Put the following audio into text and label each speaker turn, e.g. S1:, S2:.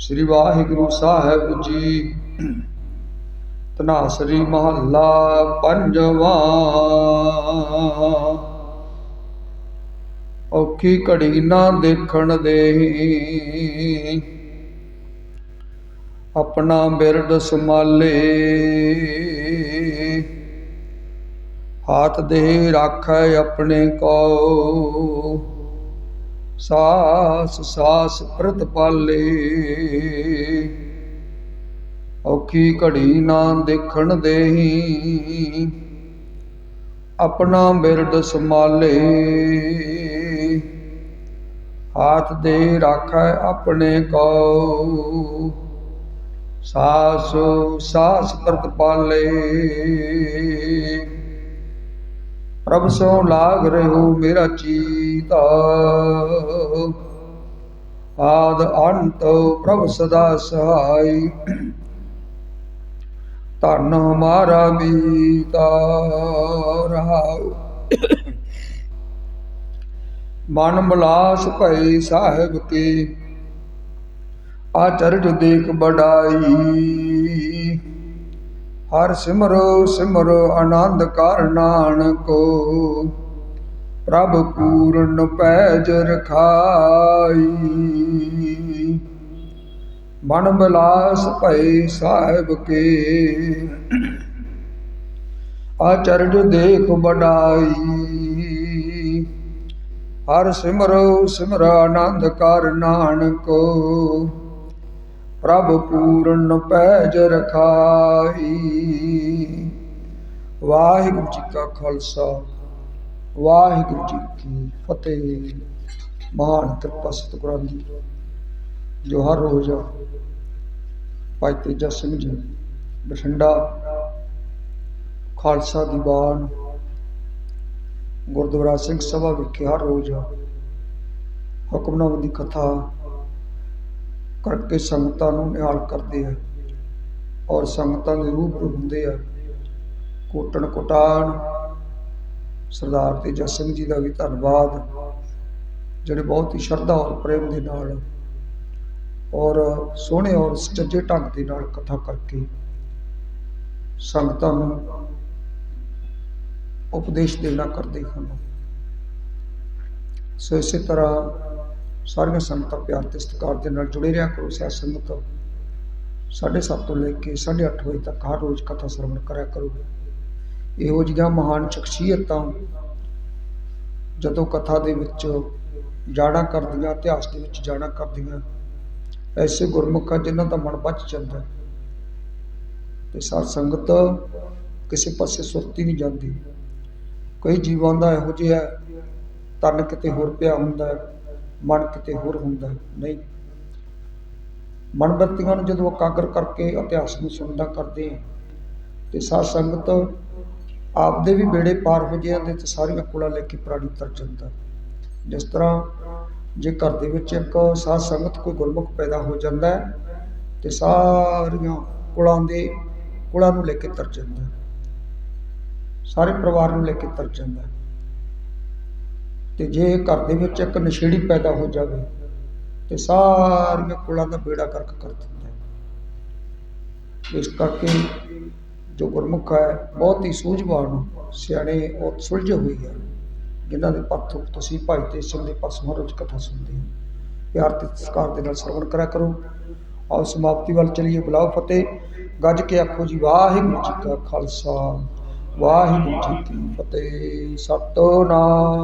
S1: ਸ੍ਰੀ ਵਾਹਿਗੁਰੂ ਸਾਹਿਬ ਜੀ। ਤਨਾਸਰੀ ਮਹੱਲਾ ਪੰਜਵਾਂ। ਔਖੀ ਘੜੀ ਨਾ ਦੇਖਣ ਦੇਹੀ ਆਪਣਾ ਬਿਰਦ ਸੰਭਾਲੇ। ਹਾਥ ਦੇ ਰਾਖੈ ਆਪਣੇ ਕੋ। ਸਾਸ ਸਾਸ ਪ੍ਰਤਪਾਲੇ ਔਖੀ ਘੜੀ ਨਾ ਦੇਖਣ ਦੇਹੀ, ਆਪਣਾ ਬਿਰਦ ਸੰਭਾਲੇ। ਹਾਥ ਦੇ ਰਾਖੈ ਆਪਣੇ ਕੋ ਸਾਸ ਸਾਸ ਪ੍ਰਤਪਾਲੇ ਪ੍ਰਭ ਸੋ ਲਾਗ ਰਹੋ ਮੇਰਾ ਚੀਤਾ। ਆਦ ਅੰਤ ਪ੍ਰਭ ਸਦਾ ਸਹਾਈ। ਧਨ ਹਮਾਰਾ ਮੀਤਾ ਰਹਾਉ। ਮਨ ਬਲਾਸ ਭਈ ਸਾਹਿਬ ਕੇ। ਆਚਰਜ ਦੇਖ ਬੜਾਈ ਹਰ ਸਿਮਰੋ ਸਿਮਰੋ ਆਨੰਦ ਕਰ ਨਾਨਕੋ। ਪ੍ਰਭ ਪੂਰਨ ਪੈਜ ਰਖਾਈ। ਮਨ ਬਲਾਸ ਭਈ ਸਾਹਿਬ ਕੇ। ਆਚਰਜ ਦੇਖ ਬੜਾਈ ਹਰ ਸਿਮਰੋ ਸਿਮਰ ਆਨੰਦ ਕਰ ਨਾਨਕੋ। ਪ੍ਰਭ ਪੂਰਨ ਪੈਜ ਰਖਾਈ ਵਾਹਿਗੁਰੂ ਜੀ ਕਾ ਖਾਲਸਾ, ਵਾਹਿਗੁਰੂ ਜੀ ਕੀ ਫਤਿਹ। ਮਹਾਨ ਕਿਰਪਾ ਸਤਿਗੁਰਾਂ ਦੀ, ਜੋ ਹਰ ਰੋਜ਼ ਭਾਈ ਤੇਜਾ ਸਿੰਘ ਜੀ, ਬਠਿੰਡਾ, ਖਾਲਸਾ ਦੀਵਾਨ, ਗੁਰਦੁਆਰਾ ਸਿੰਘ ਸਭਾ ਵਿਖੇ ਹਰ ਰੋਜ਼ ਹੁਕਮਨਾਮਾ ਦੀ ਕਥਾ ਕਰਕੇ ਸੰਗਤਾਂ ਨੂੰ ਨਿਹਾਲ ਕਰਦੇ ਆ ਔਰ ਸੰਗਤਾਂ ਦੇ ਰੂਬਰੂ ਹੁੰਦੇ ਆ। ਕੋਟਣ ਕੋਟਾਨ, ਸਰਦਾਰ ਤੇਜਾ ਸਿੰਘ ਜੀ ਦਾ ਵੀ ਧੰਨਵਾਦ, ਜਿਹੜੇ ਬਹੁਤ ਹੀ ਸ਼ਰਧਾ ਔਰ ਪ੍ਰੇਮ ਦੇ ਨਾਲ ਔਰ ਸੋਹਣੇ ਔਰ ਸੱਚੇ ਢੰਗ ਦੇ ਨਾਲ ਕਥਾ ਕਰਕੇ ਸੰਗਤਾਂ ਨੂੰ ਉਪਦੇਸ਼ ਦੇਣਾ ਕਰਦੇ ਹਨ। ਸੋ ਇਸੇ ਤਰ੍ਹਾਂ ਸਾਰੀਆਂ ਸੰਗਤਾਂ ਪਿਆਰ ਤੇ ਸਤਿਕਾਰ ਦੇ ਨਾਲ ਜੁੜੇ ਰਿਹਾ ਕਰੋ ਸਿਆ ਸੰਗਤ। 7:30 ਤੋਂ ਲੈ ਕੇ 8:30 ਵਜੇ ਤੱਕ ਹਰ ਰੋਜ਼ ਕਥਾ ਸਰਵਣ ਕਰਿਆ ਕਰੋ। ਇਹੋ ਜਿਹੀਆਂ ਮਹਾਨ ਸ਼ਖਸੀਅਤਾਂ ਜਦੋਂ ਕਥਾ ਦੇ ਵਿੱਚ ਜਾਣਾ ਕਰਦੀਆਂ, ਇਤਿਹਾਸ ਦੇ ਵਿੱਚ ਜਾਣਾ ਕਰਦੀਆਂ, ਐਸੇ ਗੁਰਮੁਖਾਂ ਜਿਨ੍ਹਾਂ ਦਾ ਮਨ ਬਚ ਜਾਂਦਾ ਤੇ ਸਾਧ ਸੰਗਤ ਕਿਸੇ ਪਾਸੇ ਸੁਰਤੀ ਨਹੀਂ ਜਾਂਦੀ। ਕਈ ਜੀਵਾਂ ਦਾ ਇਹੋ ਜਿਹਾ ਤਨ ਕਿਤੇ ਹੋਰ ਪਿਆ ਹੁੰਦਾ ਹੈ। ਮਨ ਕਿਤੇ ਹੋਰ ਹੁੰਦਾ ਨਹੀਂ। ਮਨ ਬੱਤੀਆਂ ਨੂੰ ਜਦੋਂ ਇਕਾਗਰ ਕਰਕੇ ਇਤਿਹਾਸ ਨੂੰ ਸੁਣਦਾ ਕਰਦੇ ਹਾਂ ਤੇ ਸਾਧ ਸੰਗਤ ਆਪਦੇ ਵੀ ਬੇੜੇ ਪਾਰ ਹੋ ਜਾਂਦੇ ਤੇ ਸਾਰੀਆਂ ਕੁਲਾਂ ਲੈ ਕੇ ਪ੍ਰਾਣੀ ਤਰ ਜਾਂਦਾ। ਜਿਸ ਤਰ੍ਹਾਂ ਜੇ ਘਰ ਦੇ ਵਿੱਚ ਇੱਕ ਸਾਧ ਸੰਗਤ ਕੋਈ ਗੁਰਮੁਖ ਪੈਦਾ ਹੋ ਜਾਂਦਾ ਤੇ ਸਾਰੀਆਂ ਕੁਲਾਂ ਦੇ ਕੁਲਾਂ ਨੂੰ ਲੈ ਕੇ ਤਰ ਜਾਂਦਾ ਸਾਰੇ ਪਰਿਵਾਰ ਨੂੰ ਲੈ ਕੇ ਤਰ ਜਾਂਦਾ ਤੇ ਜੇ ਘਰ ਦੇ ਵਿੱਚ ਇੱਕ ਨਸ਼ੇੜੀ ਪੈਦਾ ਹੋ ਜਾਵੇ ਤੇ ਸਾਰੀਆਂ ਕੁਲਾਂ ਦਾ ਬੇੜਾ ਕਰਕ ਕਰ ਦਿੰਦਾ ਹੈ। ਇਸ ਕਰਕੇ ਜੋ ਗੁਰਮੁਖ ਹੈ, ਬਹੁਤ ਹੀ ਸੂਝਵਾਨ ਸਿਆਣੇ ਔਰ ਸੁਲਝੇ ਹੋਏ ਹੈ ਜਿਨ੍ਹਾਂ ਦੇ ਪੱਥੋਂ ਤੁਸੀਂ ਭਾਈ ਤੇ ਸਿੰਘ ਦੇ ਪਾਸੋਂ ਹਰ ਰੋਜ਼ ਕਥਾ ਸੁਣਦੇ ਹੋ। ਪਿਆਰ ਤੇ ਸਤਿਕਾਰ ਦੇ ਨਾਲ ਸਰਵਣ ਕਰਿਆ ਕਰੋ। ਆਓ ਸਮਾਪਤੀ ਵੱਲ ਚਲੀਏ, ਬੁਲਾਓ ਫਤਿਹ। ਗੱਜ ਕੇ ਆਖੋ ਜੀ, ਵਾਹਿਗੁਰੂ ਜੀ ਕਾ ਖਾਲਸਾ, ਵਾਹਿਗੁਰੂ ਜੀ ਕੀ ਫਤਿਹ। ਸਤਨਾਮ।